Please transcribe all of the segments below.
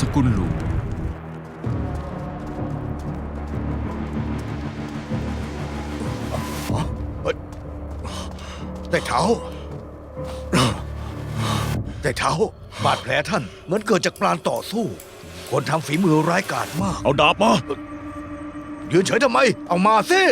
สกุลหลูแต่เท้าแต่เท้าบาดแผลท่านเหมือนเกิดจากการต่อสู้ คนทำฝีมือร้ายกาจมาก เอาดาบมา ยืนเฉยทำไม เอามาสิ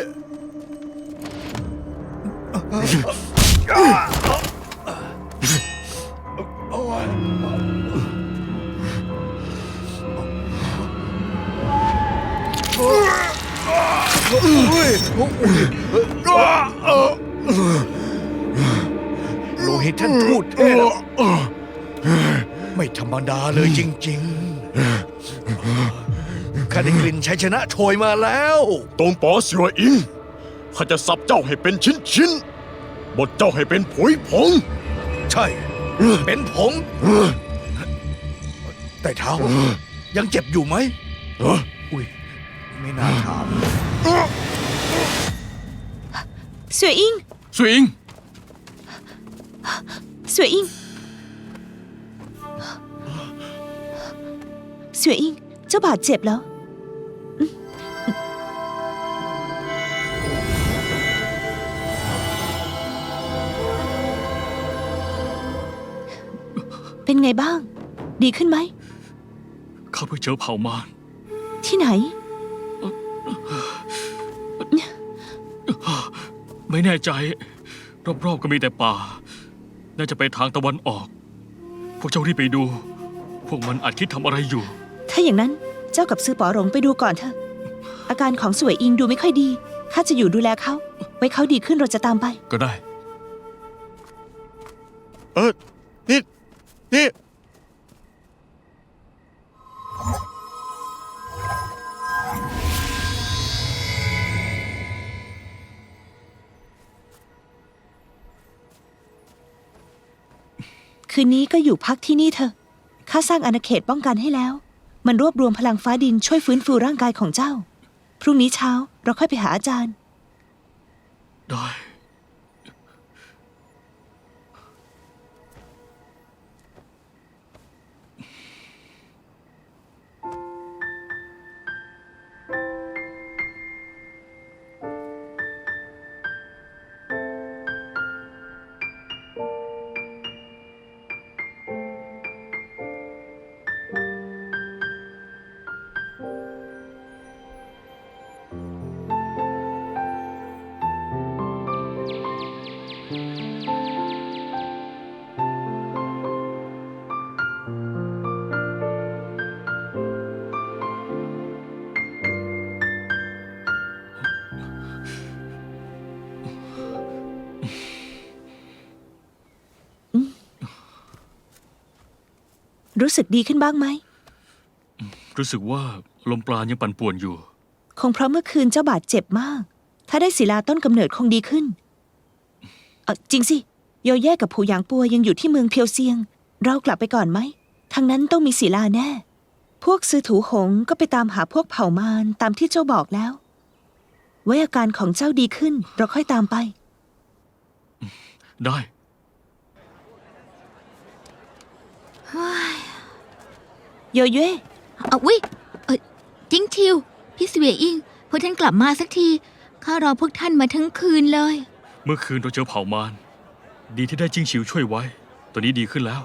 โลหิตท่านทูดเทพไม่ธรรมดาเลยจริงๆข้าได้กลิ่นชัยชนะโชยมาแล้วตรงปอเสืออิงข้าจะสับเจ้าให้เป็นชิ้นๆบดเจ้าให้เป็นผุยผง ใช่ เป็นผงแต่เท้ายังเจ็บอยู่ไหมอุ้ยไม่น่าถาม สวยอิงสวยอิงเสวยอิงเสวยอิง เจ้าบาดเจ็บแล้วอืมเป็นไงบ้าง ดีขึ้นไหม ข้าเพิ่งเจอเผ่ามารที่ไหน ไม่แน่ใจ รอบๆก็มีแต่ป่า น่าจะไปทางตะวันออก พวกเจ้ารีบไปดู พวกมันอาจคิดทำอะไรอยู่ ถ้าอย่างนั้นเจ้ากับซื้อป๋อหลงไปดูก่อนเถอะ อาการของสวยอิงดูไม่ค่อยดี ข้าจะอยู่ดูแลเขา ไว้เขาดีขึ้นเราจะตามไป ก็ได้ เออนี่ นี่ คืนนี้ก็อยู่พักที่นี่เถอะข้าสร้างอาณาเขตป้องกันให้แล้ว มันรวบรวมพลังฟ้าดินช่วยฟื้นฟูร่างกายของเจ้า พรุ่งนี้เช้าเราค่อยไปหาอาจารย์ รู้สึกดีขึ้นบ้างไหม รู้สึกว่าลมปราณยังปั่นป่วนอยู่ คงเพราะเมื่อคืนเจ้าบาดเจ็บมาก ถ้าได้ศิลาต้นกำเนิดคงดีขึ้นเออจริงสิ โยแย่กับผูหยางปัวยังอยู่ที่เมืองเพียวเซียง เรากลับไปก่อนไหม ทางนั้นต้องมีศิลาแน่ พวกซื้อถูหงก็ไปตามหาพวกเผ่ามารตามที่เจ้าบอกแล้ว ไว้อาการของเจ้าดีขึ้น เราค่อยตามไป ได้ โยเย่เอาวิเออจิ้งชิว พี่เสวียอิงพวกท่านกลับมาสักที ข้ารอพวกท่านมาทั้งคืนเลย เมื่อคืนเราเจอเผ่ามารดีที่ได้จิ้งฉิวช่วยไว้ ตอนนี้ดีขึ้นแล้ว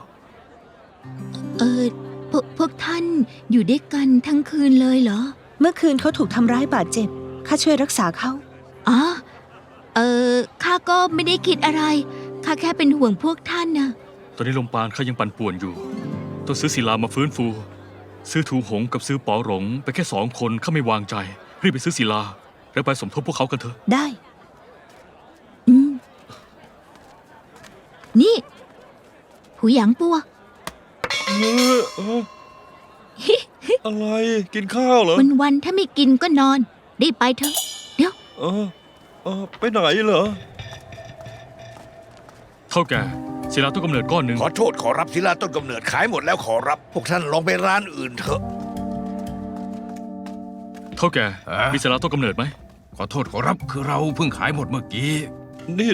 เออพวกพวกท่านอยู่ด้วยกันทั้งคืนเลยเหรอ เมื่อคืนเขาถูกทำร้ายบาดเจ็บ ข้าช่วยรักษาเขา อ๋อ เออข้าก็ไม่ได้คิดอะไร ข้าแค่เป็นห่วงพวกท่านนะ ตอนนี้ลมปราณข้ายังปั่นป่วนอยู่ ต้องซื้อศิลามาฟื้นฟู ซื้อถูหงกับซื้อป๋อหลงไปแค่สองคนข้าไม่วางใจ รีบไปซื้อศิลา แล้วไปสมทบพวกเขากันเถอะ ได้ อืม นี่ผู้หยางปัวเออเอออะไรกินข้าวเหรอวันวันๆถ้าไม่กินก็นอนรีบไปเถอะ เดี๋ยว เออเออไปไหนเหรอ เท่าแก่ ศิลาต้นกำเนิดก้อนหนึ่งขอโทษขอรับศิลาต้นกำเนิดขายหมดแล้วขอรับ พวกท่านลองไปร้านอื่นเถอะ เท่าแก่ฮะ มีศิลาต้นกำเนิดไหมขอโทษขอรับคือเราเพิ่งขายหมดเมื่อกี้ นี่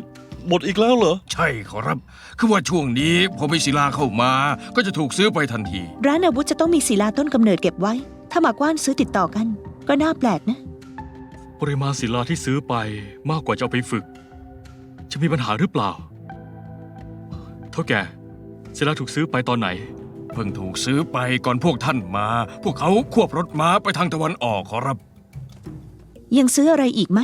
หมดอีกแล้วเหรอ ใช่ขอรับ คือว่าช่วงนี้พอมีศิลาเข้ามา ก็จะถูกซื้อไปทันที ร้านอาวุธจะต้องมีศิลาต้นกำเนิดเก็บไว้ ถ้ามากว้านซื้อติดต่อกัน ก็น่าแปลกนะ ปริมาณศิลาที่ซื้อไปมากกว่าจะเอาไปฝึก จะมีปัญหาหรือเปล่า เท่าแก่ศิลาถูกซื้อไปตอนไหน เพิ่งถูกซื้อไปก่อนพวกท่านมา พวกเขาควบรถม้าไปทางตะวันออกขอรับ ยังซื้ออะไรอีกไหม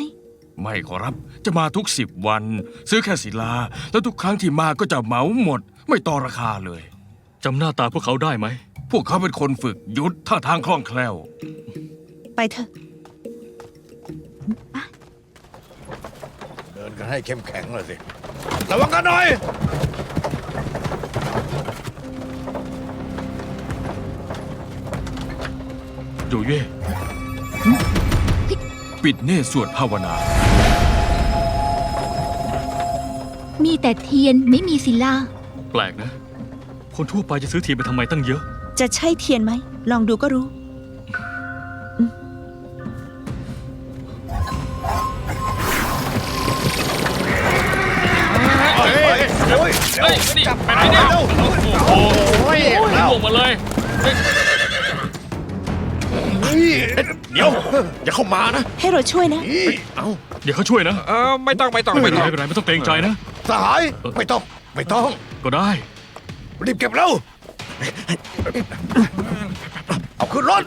ไม่ขอรับ จะมาทุกสิบวัน ซื้อแค่ศิลา แล้วทุกครั้งที่มาก็จะเหมาหมด ไม่ต่อราคาเลย จำหน้าตาพวกเขาได้ไหม พวกเขาเป็นคนฝึกยุทธท่าทางคล่องแคล่ว ไปเถอะเดินกันให้เข้มแข็งเลยสิ ระวังกันหน่อย โยเย่ปิดเนตรสวดภาวนา มีแต่เทียนไม่มีศิลา แปลกนะ คนทั่วไปจะซื้อเทียนไปทำไมตั้งเยอะ จะใช่เทียนไหม ลองดูก็รู้จับไปไหนเนี่ยโอ้โอ้ยลงมาเลยเดี๋ยว อย่าเข้ามานะให้เราช่วยนะเอ้าเดี๋ยวเขาช่วยนะเออไม่ต้องไม่ต้องไม่ไม่เป็นต้ไรองไม่เป็นไรไม่ต้องเกรงใจนะ สหายไม่ต้อง ไม่ต้อง ก็ได้ รีบเก็บแล้วเอาขึ้นรถ